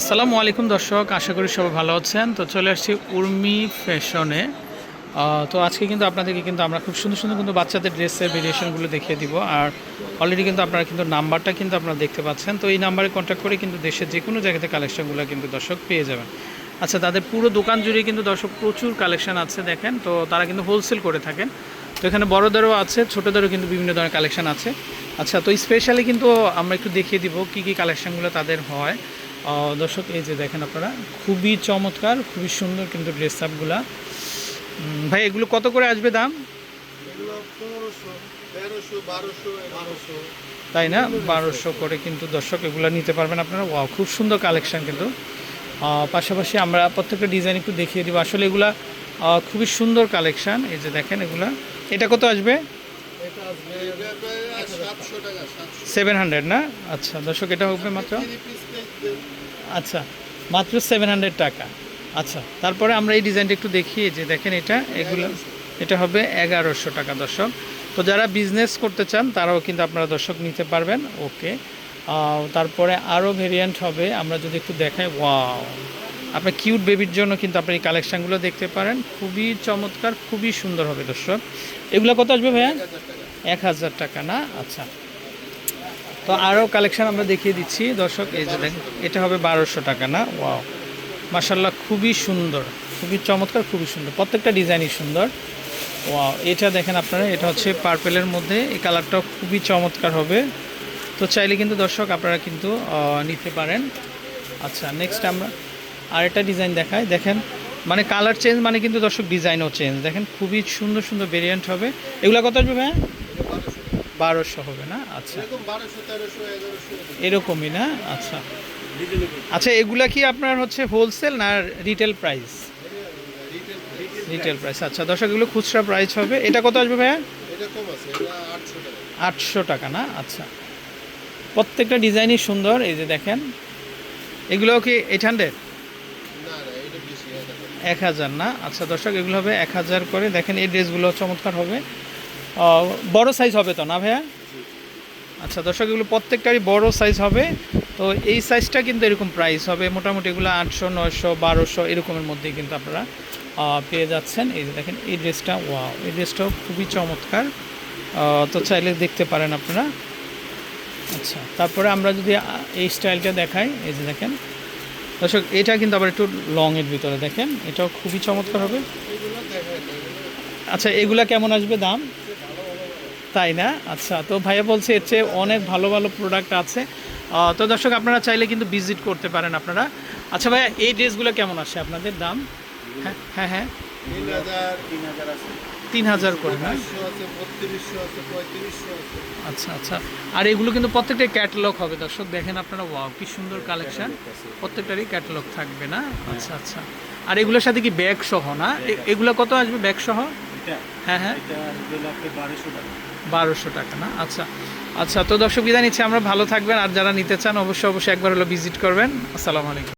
আসসালামু আলাইকুম দর্শক, আশা করি সবাই ভালো আছেন। তো চলে আসছি উর্মি ফ্যাশনে। তো আজকে কিন্তু আপনাদেরকে কিন্তু আমরা খুব সুন্দর সুন্দর কিন্তু বাচ্চাদের ড্রেসের ভেরিয়েশনগুলো দেখিয়ে দিব। আর অলরেডি কিন্তু আপনারা কিন্তু নাম্বারটা কিন্তু আপনারা দেখতে পাচ্ছেন। তো এই নাম্বারে কন্ট্যাক্ট করে কিন্তু দেশের যে কোনো জায়গাতে কালেকশনগুলো কিন্তু দর্শক পেয়ে যাবেন। আচ্ছা তাদের পুরো দোকান জুড়ে কিন্তু দর্শক প্রচুর কালেকশন আছে দেখেন। তো তারা কিন্তু হোলসেল করে থাকেন। তো এখানে বড়দেরও আছে, ছোটোদেরও কিন্তু বিভিন্ন ধরনের কালেকশন আছে। আচ্ছা তো স্পেশালি কিন্তু আমরা একটু দেখিয়ে দিব কী কী কালেকশনগুলো তাদের হয়। দর্শক এই যে দেখেন আপনারা খুবই চমৎকার খুবই সুন্দর কিন্তু ড্রেস আপগুলা ভাই এগুলো কত করে আসবে দাম? তাই না? বারোশো করে কিন্তু দর্শক এগুলো নিতে পারবেন আপনারা। ওয়াও খুব সুন্দর কালেকশান কিন্তু। পাশাপাশি আমরা প্রত্যেকটা ডিজাইন একটু দেখিয়ে দিব। আসলে এগুলা খুবই সুন্দর কালেকশান। এই যে দেখেন এগুলা। এটা কত আসবে? সেভেন হান্ড্রেড না? আচ্ছা দর্শক এটা হবে মাত্র আচ্ছা মাত্র সেভেন হান্ড্রেড টাকা। আচ্ছা তারপরে আমরা এই ডিজাইনটা একটু দেখি যে দেখেন এটা, এগুলো, এটা হবে এগারোশো টাকা দর্শক। তো যারা বিজনেস করতে চান, তারাও কিন্তু আপনারা দর্শক নিতে পারবেন। ওকে। তারপরে আরও ভেরিয়েন্ট হবে, আমরা যদি একটু দেখাই, ওয়াও! আপনার কিউট বেবির জন্য কিন্তু আপনি এই কালেকশানগুলো দেখতে পারেন। খুবই চমৎকার, খুবই সুন্দর হবে দর্শক। এগুলো কত আসবে ভাইয়া? এক হাজার টাকা না? আচ্ছা। তো আরও কালেকশান আমরা দেখিয়ে দিচ্ছি। দর্শক, এই যে দেখেন, এটা হবে বারোশো টাকা, না? ওয়াও মার্শাল্লাহ খুবই সুন্দর, খুবই চমৎকার, খুবই সুন্দর, প্রত্যেকটা ডিজাইনই সুন্দর। ওয়াও এটা দেখেন আপনারা, এটা হচ্ছে পার্পেলের মধ্যে, এই কালারটাও খুবই চমৎকার হবে। তো চাইলে কিন্তু দর্শক, আপনারা কিন্তু নিতে পারেন। আচ্ছা নেক্সট আমরা আরেকটা ডিজাইন দেখাই। দেখেন মানে কালার চেঞ্জ মানে কিন্তু দর্শক ডিজাইনও চেঞ্জ দেখেন, খুবই সুন্দর সুন্দর ভেরিয়েন্ট হবে। এগুলো কত আসবে এটা বারোশো হবে না? আচ্ছা। এরকমই না? আচ্ছা। আচ্ছা এগুলা কি আপনার হচ্ছে হোলসেল না রিটেল প্রাইস রিটেল প্রাইস আচ্ছা দর্শক এগুলো খুচরা প্রাইস হবে। এটা কত আসবে ভাইয়া? আটশো টাকা। না? আচ্ছা। প্রত্যেকটা ডিজাইনই সুন্দর এই যে দেখেন। এগুলো কি এইট হান্ড্রেড এক হাজার। না? আচ্ছা দর্শক এগুলো হবে এক হাজার করে। দেখেন এই ড্রেসগুলো চমৎকার হবে। বড় সাইজ হবে তো না ভাইয়া? আচ্ছা দর্শক, এগুলো প্রত্যেকটারই বড় সাইজ হবে। তো এই সাইজটা কিন্তু এরকম প্রাইস হবে। মোটামুটি এগুলো আটশো, নয়শো, বারোশো এরকমের মধ্যেই কিন্তু আপনারা পেয়ে যাচ্ছেন। এই যে দেখেন, এই ড্রেসটা ওয়াও এই ড্রেসটাও খুবই চমৎকার। তো চাইলে দেখতে পারেন আপনারা। আচ্ছা তারপরে আমরা যদি এই স্টাইলটা দেখাই, এই যে দেখেন। দর্শক, এটা কিন্তু আবার একটু লং এর ভিতরে দেখেন। এটাও খুবই চমৎকার হবে। আচ্ছা এগুলা কেমন আসবে দাম? তাই না? আচ্ছা তো ভাইয়া বলছে এর চেয়ে অনেক ভালো ভালো প্রোডাক্ট আছে। তো দর্শক, আপনারা চাইলে কিন্তু ভিজিট করতে পারেন আপনারা। আচ্ছা ভাইয়া, এই ড্রেসগুলো কেমন আসে আপনাদের দাম? হ্যাঁ হ্যাঁ হ্যাঁ। তিন হাজার করে আছে আচ্ছা আচ্ছা। আর এগুলো কিন্তু ক্যাটালগ হবে। দর্শক, দেখেন আপনারা কি সুন্দর কালেকশন প্রত্যেকটারই ক্যাটালগ থাকবে না? আচ্ছা আচ্ছা। আর এগুলোর সাথে কি ব্যাগ সহ না? এগুলো কত আসবে ব্যাগ সহ? হ্যাঁ হ্যাঁ। বারোশো টাকা না? আচ্ছা আচ্ছা তো দর্শক বিদায় নিচ্ছি। আমরা ভালো থাকবেন। আর যারা নিতে চান অবশ্যই অবশ্যই একবার হলো ভিজিট করবেন। আসসালামু আলাইকুম।